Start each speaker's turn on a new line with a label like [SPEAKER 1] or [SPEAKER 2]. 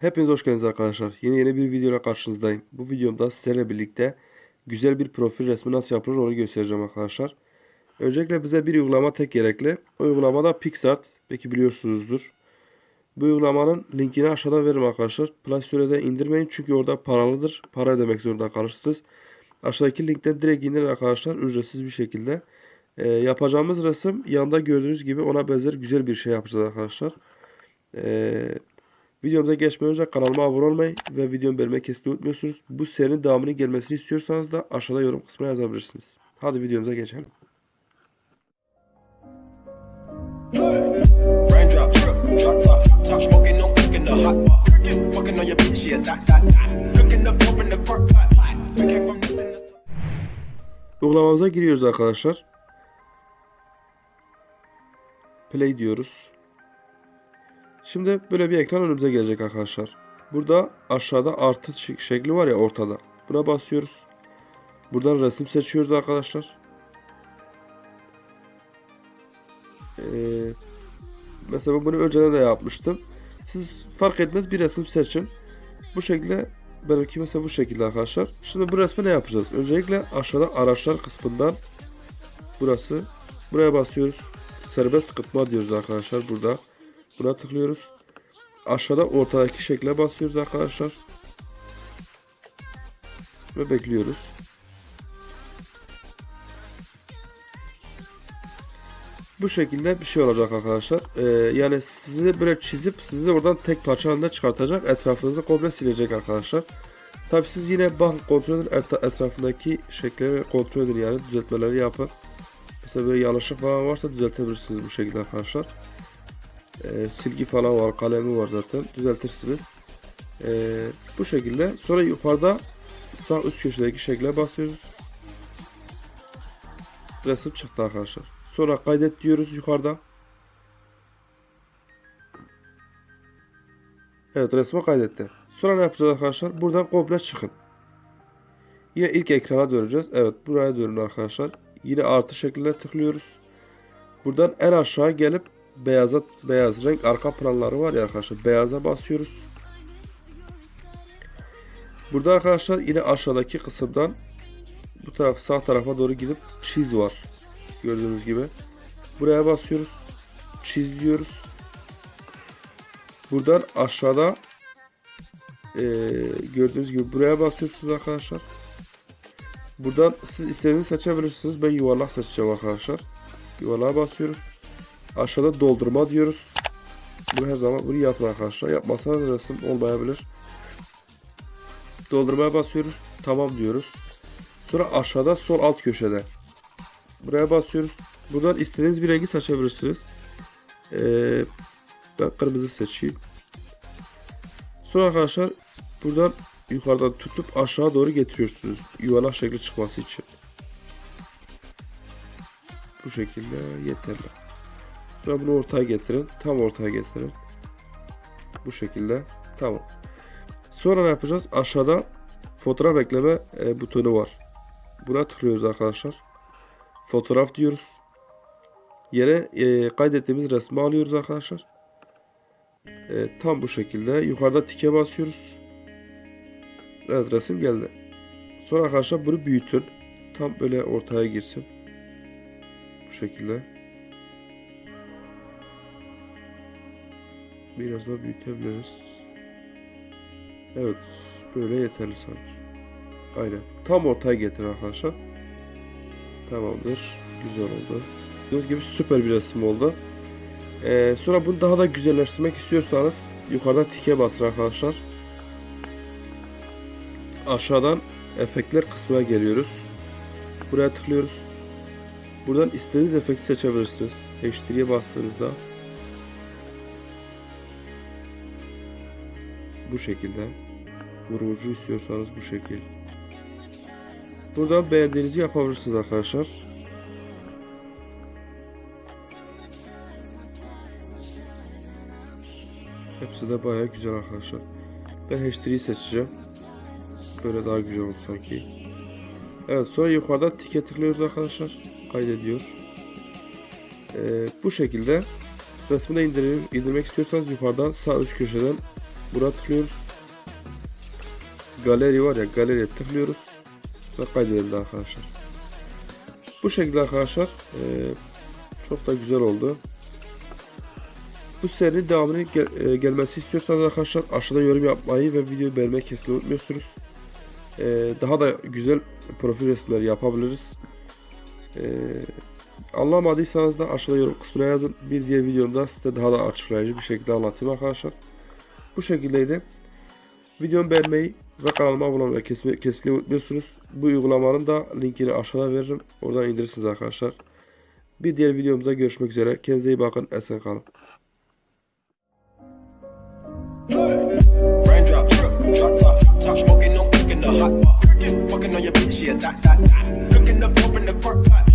[SPEAKER 1] Hepiniz hoş geldiniz arkadaşlar. Yeni yeni bir videoyla karşınızdayım. Bu videomda sizlerle birlikte güzel bir profil resmi nasıl yapılır onu göstereceğim arkadaşlar. Öncelikle bize bir uygulama tek gerekli. O uygulama da PixArt. Belki biliyorsunuzdur. Bu uygulamanın linkini aşağıda veririm arkadaşlar. Play Store'da indirmeyin çünkü orada paralıdır. Para ödemek zorunda kalırsınız. Aşağıdaki linkten direkt indirin arkadaşlar ücretsiz bir şekilde. Ee, yapacağımız resim yanında gördüğünüz gibi ona benzer güzel bir şey yapacağız arkadaşlar. Ee, Videomuza geçmeden önce kanalıma abone olmayı ve videomu beğenmeyi kesinlikle unutmuyorsunuz. Bu serinin devamının gelmesini istiyorsanız da aşağıda yorum kısmına yazabilirsiniz. Hadi videomuza geçelim. Uygulamamıza giriyoruz arkadaşlar. Play diyoruz. Şimdi böyle bir ekran önümüze gelecek arkadaşlar. Burada aşağıda artı şek- şekli var ya ortada. Buna basıyoruz. Buradan resim seçiyoruz arkadaşlar. Ee, mesela bunu önceden de yapmıştım. Siz fark etmez bir resim seçin. Bu şekilde benimki mesela bu şekilde arkadaşlar. Şimdi bu resme ne yapacağız? Öncelikle aşağıda araçlar kısmından burası. Buraya basıyoruz. Serbest kıtma diyoruz arkadaşlar burada. Buna tıklıyoruz. Aşağıda ortadaki şekle basıyoruz arkadaşlar. Ve bekliyoruz. Bu şekilde bir şey olacak arkadaşlar. Ee, yani sizi böyle çizip sizi oradan tek parça halinde çıkartacak. Etrafınızı komple silecek arkadaşlar. Tabi siz yine bakın kontrol edin et- etrafındaki şekleri kontrol edin yani düzeltmeleri yapın. Mesela böyle yanlışlık falan varsa düzeltebilirsiniz bu şekilde arkadaşlar. Ee, silgi falan var, kalemi var zaten düzeltirsiniz. Ee, bu şekilde sonra yukarıda sağ üst köşedeki şekle basıyoruz. Resim çıktı arkadaşlar. Sonra kaydet diyoruz yukarıda. Evet resmi kaydetti. Sonra ne yapacağız arkadaşlar? Buradan komple çıkın. Yine ilk ekrana döneceğiz. Evet buraya dönün arkadaşlar. Yine artı şekilde tıklıyoruz. Buradan en aşağı gelip beyaza beyaz renk arka planları var ya arkadaşlar. Beyaza basıyoruz. Burada arkadaşlar yine aşağıdaki kısımdan bu taraf sağ tarafa doğru gidip çiz var. Gördüğünüz gibi. Buraya basıyoruz. Çiz diyoruz. Buradan aşağıda eee, gördüğünüz gibi buraya basıyorsunuz arkadaşlar. Buradan siz istediğinizi seçebilirsiniz. Ben yuvarlak seçeceğim arkadaşlar. Yuvarlığa basıyoruz. Aşağıda doldurma diyoruz. Bu her zaman bunu yapın arkadaşlar. Yapmasanız resim olmayabilir. Doldurmaya basıyoruz. Tamam diyoruz. Sonra aşağıda sol alt köşede. Buraya basıyoruz. Buradan istediğiniz bir rengi seçebilirsiniz. Ee, ben kırmızı seçeyim. Sonra arkadaşlar buradan yukarıdan tutup aşağı doğru getiriyorsunuz. Yuvarlak şekli çıkması için. Bu şekilde yeterli. Sonra bunu ortaya getirin. Tam ortaya getirin. Bu şekilde. Tamam. Sonra ne yapacağız? Aşağıda fotoğraf ekleme e, butonu var. Buna tıklıyoruz arkadaşlar. Fotoğraf diyoruz. Yere e, kaydettiğimiz resmi alıyoruz arkadaşlar. E, tam bu şekilde. Yukarıda tike basıyoruz. Evet resim geldi. Sonra arkadaşlar bunu büyütün. Tam böyle ortaya girsin. Bu şekilde. Biraz daha büyütebiliriz. Evet. Böyle yeterli sanki. Aynen. Tam ortaya getir arkadaşlar. Tamamdır. Güzel oldu. Gördüğünüz gibi süper bir resim oldu. Ee, sonra bunu daha da güzelleştirmek istiyorsanız yukarıda tike basın arkadaşlar. Aşağıdan efektler kısmına geliyoruz. Buraya tıklıyoruz. Buradan istediğiniz efekti seçebilirsiniz. HDR'ye bastığınızda bu şekilde vurucu istiyorsanız bu şekil. Buradan beğendiğinizi yapabilirsiniz arkadaşlar. Hepsi de bayağı güzel arkadaşlar. Ben HDR'yi seçeceğim. Böyle daha güzel oldu sanki. Evet sonra yukarıda tike tıklıyoruz arkadaşlar. Kaydediyor. Ee, bu şekilde resmini indirir, indirmek istiyorsanız yukarıdan sağ üst köşeden Buraya tıklıyoruz. Galeri var ya galeriye tıklıyoruz. Ve kaydedelim arkadaşlar. Bu şekilde arkadaşlar eee, çok da güzel oldu. Bu serinin devamının gel- e, gelmesi istiyorsanız arkadaşlar aşağıda yorum yapmayı ve videoyu beğenmeyi kesinlikle unutmuyorsunuz. Eee, daha da güzel profil resimleri yapabiliriz. Eee anlamadıysanız da aşağıda yorum kısmına yazın. Bir diğer videomda size daha da açıklayıcı bir şekilde anlatayım arkadaşlar. Bu şekildeydi. Videomu beğenmeyi ve kanalıma abone olmayı kesin- kesinlikle unutmuyorsunuz. Bu uygulamanın da linkini aşağıda veririm. Oradan indirirsiniz arkadaşlar. Bir diğer videomuzda görüşmek üzere. Kendinize iyi bakın. Esen kalın.
[SPEAKER 2] Cooking up, open the crock pot.